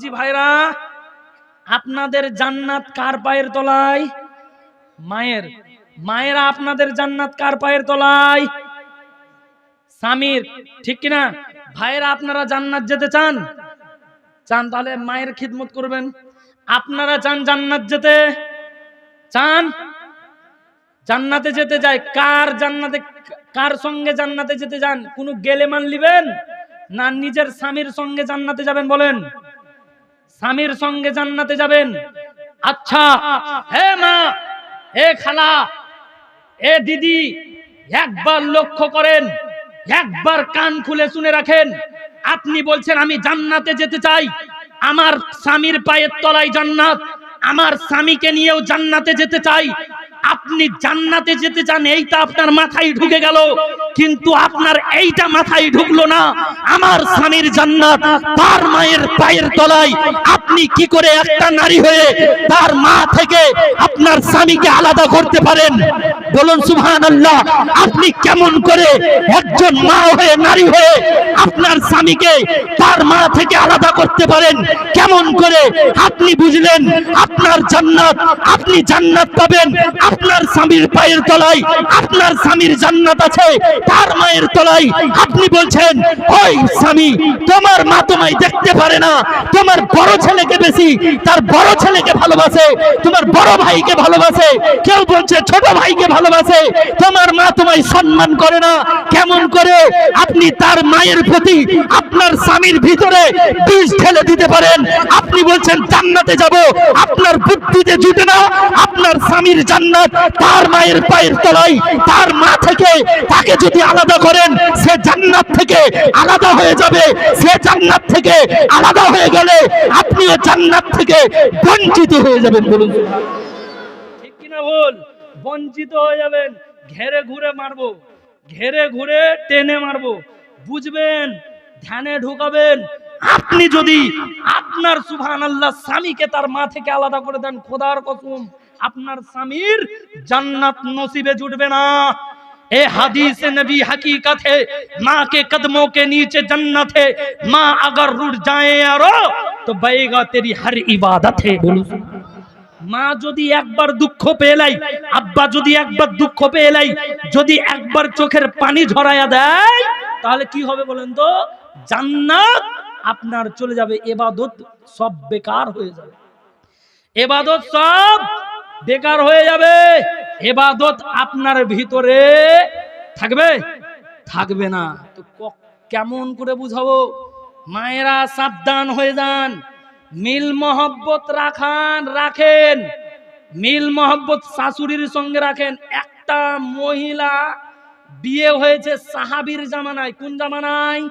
বাবজি ভাইরা, আপনাদের জান্নাত কার পায়ের তলায়? মায়ের। মায়েরা আপনাদের জান্নাত কার পায়ের তলায়? স্বামীর। ঠিক কিনা? ভাইরা আপনারা জান্নাত যেতে চান? চান তাহলে মায়ের খিদমত করবেন। আপনারা চান জান্নাত যেতে? চান? জান্নাতে যেতে যায়। কার জান্নাতে, কার সঙ্গে জান্নাতে যেতে যান? কোন গেলে মান লিবেন না নিজের স্বামীর সঙ্গে জান্নাতে যাবেন বলেন? স্বামীর সঙ্গে জান্নাতে যাবেন। আচ্ছা হে মা এ খালা এ দিদি, একবার লক্ষ্য করেন, একবার কান খুলে শুনে রাখেন। আপনি বলছেন, আমি জান্নাতে যেতে চাই। আমার স্বামীর পায়ের তলায় জান্নাত, আমার স্বামীকে নিয়েও জান্নাতে যেতে চাই। আপনি জান্নাতে যেতে চান, এইটা আপনার মাথায় ঢুকে গেল। কিন্তু আপনার এইটা মাথায় ঢুকলো না। আমার স্বামীর জান্নাত তার মায়ের পায়ের তলায়। আপনি কি করে একটা নারী হয়ে তার মা থেকে আপনার স্বামীকে আলাদা করতে পারেন? বলুন সুবহান আল্লাহ আপনি কেমন করে একজন মা হয়ে, নারী হয়ে আপনার স্বামীকে তার মা থেকে আলাদা করতে পারেন? কেমন করে? আপনি বুঝলেন, আপনার জান্নাত, আপনি জান্নাত পাবেন আপনার স্বামীর পায়ের তলায়। আপনার স্বামীর জান্নাত আছে তার মায়ের তলায়। আপনি বলছেন, ওই স্বামী, তোমার মা তোমায় দেখতে পারে না। তোমার বড় ছেলেকে বেশি, তার বড় ছেলেকে ভালোবাসে, তোমার বড় ভাইকে ভালোবাসে, কেউ বলছে ছোট ভাইকে ভালোবাসে, তোমার মা তোমায় সম্মান করে না, কেমন করে? আপনি তার মায়ের প্রতি আপনার স্বামীর ভিতরে বিষ ঢেলে দিতে পারেন। আপনি বলছেন, জান্নাতে যাব। আপনার বুদ্ধিতে জুটে না, আপনার স্বামীর জান্নাত তার মায়ের পায়ের তলায়, তার মা থেকে তাকে যদি আলাদা করেন, সে জান্নাত থেকে আলাদা হয়ে যাবে, সে জান্নাত থেকে আলাদা হয়ে গেলে আপনিও জান্নাত থেকে বঞ্চিত হয়ে যাবেন বলুন ঠিক কিনা বল বঞ্চিত হয়ে যাবেন ঘেরে ঘুরে মারবো ঘেরে ঘুরে টেনে মারবো বুঝবেন ধ্যানে ঢুকাবেন আপনি যদি আপনার সুবহান আল্লাহ স্বামীকে তার মা থেকে আলাদা করে দেন খোদার কসম আপনার স্বামীর জান্নাত নসিবে জুটবে না ए हदीस नबी हकीकत है माँ के कदमों के नीचे जन्नत है माँ अगर रुट जाए यारो তো বাইগা তেরি হার ইবাদত হে, বলুন। মা যদি একবার দুঃখ পেলাই আব্বা যদি একবার দুঃখ পেলাই যদি একবার চোখের পানি ঝরাইয়া দেয়, তাহলে কি হবে বলেন তো? জান্নাত আপনার চলে যাবে, এবাদত সব বেকার হয়ে যাবে। এবাদত সব বেকার হয়ে যাবে, এবাদত আপনার ভিতরে থাকবে? থাকবে না। তো কেমন করে বুঝাবো? মায়েরা সাবধান হয়ে যান। মিল মহব্বত রাখান, রাখেন। মিল মহব্বত শাশুড়ির সঙ্গে রাখেন। একটা মহিলা বিয়ে হয়েছে সাহাবির জামানায়। কোন জামানায়?